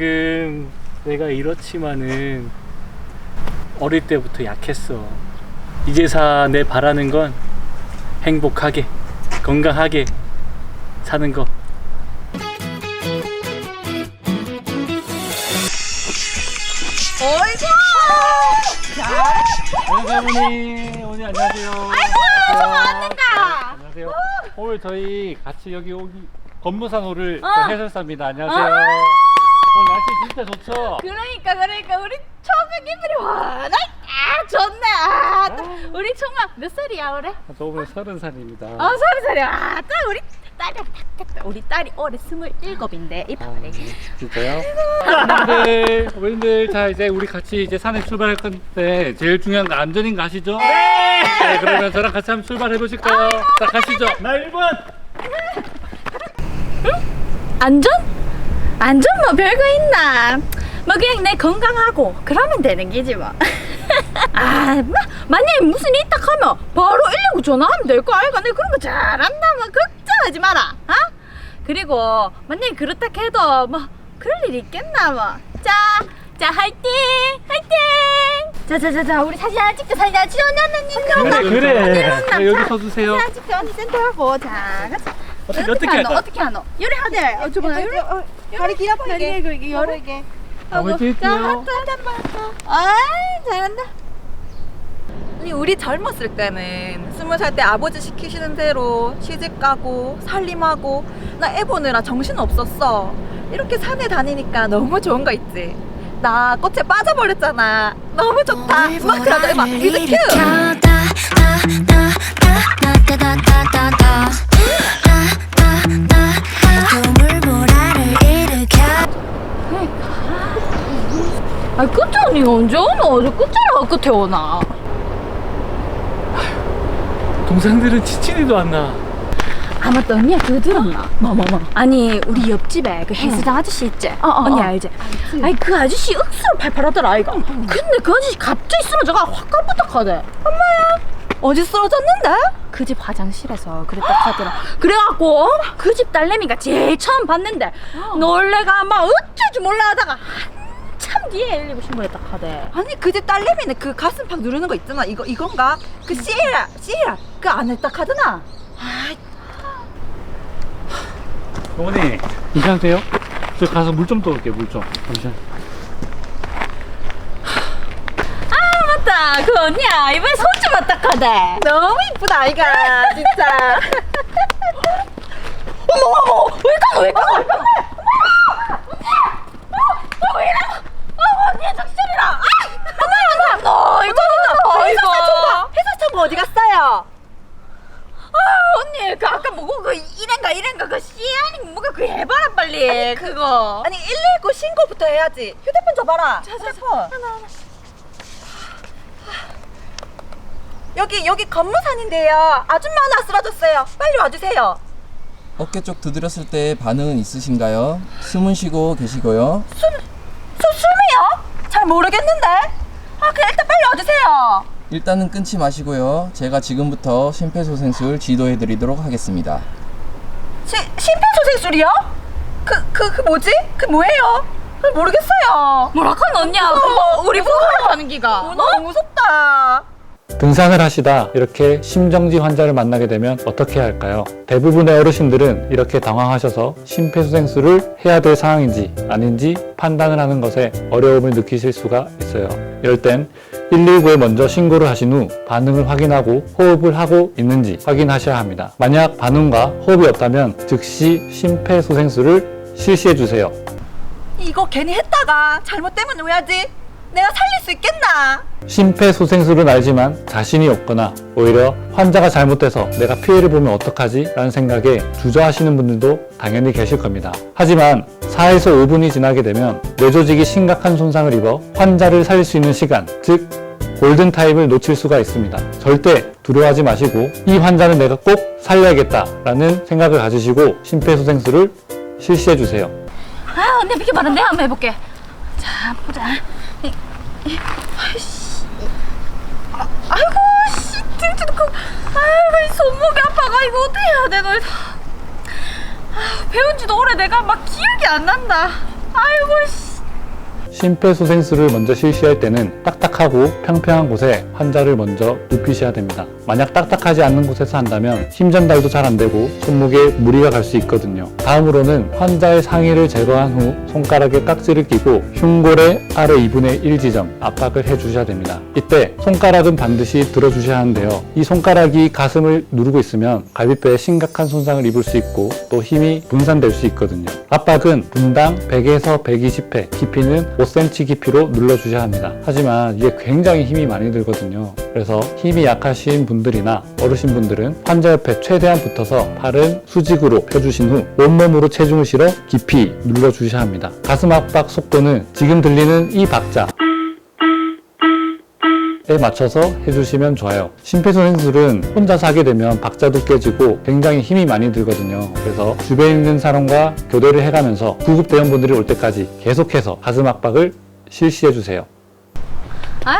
지금 내가 이렇지만은 어릴 때부터 약했어. 이제사 내 바라는 건 행복하게, 건강하게 사는 거. 어이구! 안녕하세요, 어머니. 어머니, 안녕하세요. 아이고. 왔는가? 안녕하세요. 오늘 저희 같이 여기 오기 건무산호를 어. 해설사입니다. 안녕하세요. 아. 오늘 날씨 진짜 좋죠? 그러니까 그러니까 우리 청각 기분이 와나 아 좋네 아또 우리 청각 몇 살이야 올해? 저 오늘 서른 살입니다. 아 서른 살이야 아또 우리 딸이 딱 됐다 우리 딸이 올해 스물일곱인데 이 아, 진짜요? 어머님들, 어머님들, 자 이제 우리 같이 이제 산에 출발할 건데 제일 중요한 거 안전인 거 아시죠? 네. 그러면 저랑 같이 한번 출발해 보실까요? 자 가시죠. 나 1번. 안전? 안전 뭐 별거 있나? 뭐 그냥 내 건강하고 그러면 되는 게지 뭐. 아, 뭐, 만약에 무슨 일 있다 하면 바로 119 전화하면 될 거 아이가? 내가 그런 거 잘한다. 뭐 걱정하지 마라. 어? 그리고 만약에 그렇다 해도 뭐 그럴 일이 있겠나 뭐. 자, 자 화이팅, 화이팅. 자자자자 우리 사진 하나 찍자. 사진 하나 찍자. 언니 언니 언니 그래 그래. 여기 자, 서 주세요. 사진 찍자. 언니 센터하고 자 같이. 어떻게 어떻게 하노? 할까? 어떻게 하노? 요리 하대. 어, 저거 요리. 다리 길어 보이게. 다리 이거 이게 요리. 보이게. 한번 자, 찍을게요. 하트. 아이 잘한다. 아니 우리 젊었을 때는 스무 살 때 아버지 시키시는 대로 시집 가고 살림하고 나 애 보느라 정신 없었어. 이렇게 산에 다니니까 너무 좋은 거 있지. 나 꽃에 빠져버렸잖아. 너무 좋다. 막 그러자 해봐. 뮤직 큐. 아 끝에 언니가 언제 오나? 어제 끝자리가 끝에 오나? 동생들은 치친이도 안 나. 아 맞다 언니야 그거 들었나? 뭐뭐뭐 아니 우리 옆집에 그 헬스장 아저씨 있지? 어, 어, 언니 어. 알지? 아니 그 아저씨 억수로 팔팔하더라 아이가 근데 그 아저씨 갑자기 쓰러져가 확 깜빡하대 어디 쓰러졌는데? 그 집 화장실에서 그랬다 하더라 그래갖고 그 집 딸내미가 제일 처음 봤는데 놀래가 막 어쩔 줄 몰라 하다가 뒤에 119 신고했다 하대 아니 그집 딸내미는 그 가슴 팍 누르는 거 있잖아. 이거 이건가? 그 씨라 씨라 그 안에 딱 하더나. 어머니 괜찮으세요? 저 가서 물 좀 떠올게요. 물 좀. 잠시만. 아 맞다 그 언니야 이번에 손좀 맞닥하대 너무 이쁘다 아이가 진짜. 어머 어머 왜 가노 왜 가노 왜 가노 어왜 이래 어 언니 정신이라 아 어머야 너 이거 너 해설사 이거 청구 해설사 청구 어디 갔어요? 아 언니 그 아까 뭐고 그 이ren가 이ren가 그 씨아니 뭐가 그 해봐라 빨리 그거 아니 119 신고부터 해야지. 휴대폰 줘봐라. 휴대폰. 여기 여기 건무산인데요. 아줌마 하나 쓰러졌어요. 빨리 와주세요. 어깨 쪽 두드렸을 때 반응은 있으신가요? 숨은 쉬고 계시고요. 수, 숨이요? 잘 모르겠는데. 아 그냥 일단 빨리 와주세요. 일단은 끊지 마시고요. 제가 지금부터 심폐소생술 지도해 드리도록 하겠습니다. 시, 심폐소생술이요? 그 그 그 뭐지? 그 뭐예요? 잘 모르겠어요. 뭐라카노 언니야 그거 우리 부부로 하는 기가 어, 너무 무섭다. 등산을 하시다 이렇게 심정지 환자를 만나게 되면 어떻게 할까요? 대부분의 어르신들은 이렇게 당황하셔서 심폐소생술을 해야 될 상황인지 아닌지 판단을 하는 것에 어려움을 느끼실 수가 있어요. 이럴 땐 119에 먼저 신고를 하신 후 반응을 확인하고 호흡을 하고 있는지 확인하셔야 합니다. 만약 반응과 호흡이 없다면 즉시 심폐소생술을 실시해 주세요. 이거 괜히 했다가 잘못되면 왜하지? 내가 살릴 수 있겠나? 심폐소생술은 알지만 자신이 없거나 오히려 환자가 잘못돼서 내가 피해를 보면 어떡하지? 라는 생각에 주저하시는 분들도 당연히 계실 겁니다. 하지만 4에서 5분이 지나게 되면 뇌조직이 심각한 손상을 입어 환자를 살릴 수 있는 시간, 즉 골든타임을 놓칠 수가 있습니다. 절대 두려워하지 마시고 이 환자는 내가 꼭 살려야겠다라는 생각을 가지시고 심폐소생술을 실시해 주세요. 아 언니 비켜봐라 내가 한번 해볼게 자 보자 아이씨 아, 아이고 씨 등치도 크 아이고 이 손목이 아파가 이거 어떻게 해야 돼 너. 아, 배운 지도 오래 내가 막 기억이 안 난다 아이고 씨 심폐소생술을 먼저 실시할 때는 딱딱하고 평평한 곳에 환자를 먼저 눕히셔야 됩니다. 만약 딱딱하지 않는 곳에서 한다면 힘 전달도 잘 안 되고 손목에 무리가 갈 수 있거든요. 다음으로는 환자의 상의를 제거한 후 손가락에 깍지를 끼고 흉골의 아래 2분의 1 지점 압박을 해주셔야 됩니다. 이때 손가락은 반드시 들어주셔야 하는데요. 이 손가락이 가슴을 누르고 있으면 갈비뼈에 심각한 손상을 입을 수 있고 또 힘이 분산될 수 있거든요. 압박은 분당 100에서 120회, 깊이는 5cm 깊이로 눌러주셔야 합니다. 하지만 이게 굉장히 힘이 많이 들거든요. 그래서 힘이 약하신 분들이나 어르신 분들은 환자 옆에 최대한 붙어서 팔은 수직으로 펴주신 후 온몸으로 체중을 실어 깊이 눌러주셔야 합니다. 가슴 압박 속도는 지금 들리는 이 박자 에 맞춰서 해주시면 좋아요. 심폐소생 술은 혼자서 하게 되면 박자도 깨지고 굉장히 힘이 많이 들거든요. 그래서 주변에 있는 사람과 교대를 해가면서 구급 대원분들이 올 때까지 계속해서 가슴 압박을 실시해주세요. 아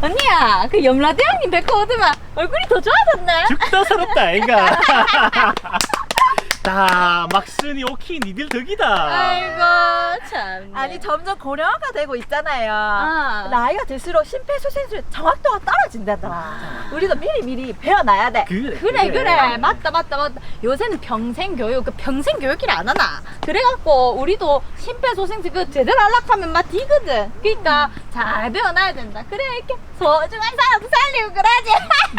언니야 그 염라 대왕님 뵙고 오더만 얼굴이 더 좋아졌네 죽다 살았다 아이가 다 막순이 오키 니들 덕이다. 아이고 참. 아니 점점 고령화가 되고 있잖아요. 아. 나이가 들수록 심폐소생술 정확도가 떨어진다더라. 우리도 미리 미리 배워놔야 돼. 그래 그래 그래. 맞다 맞다 맞다. 요새는 평생 교육 그 평생 교육이라 안 하나? 그래갖고 우리도 심폐소생술 그 제대로 하려면 막 뒤거든. 그러니까 잘 배워놔야 된다. 그래 이렇게 소중한 사람 살리고 그러지.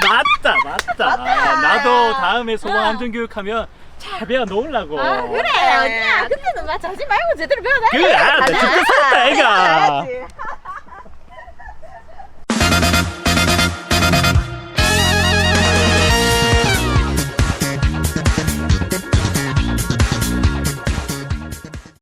맞다 맞다. 나도 다음에 소방 안전 교육하면 잘 배워 놓으려고. 아 그래 언니야. 그때는 막 자지 말고 제대로 배워놔야 그래 아, 나 죽다 살았다 아이가. 배워놔야지.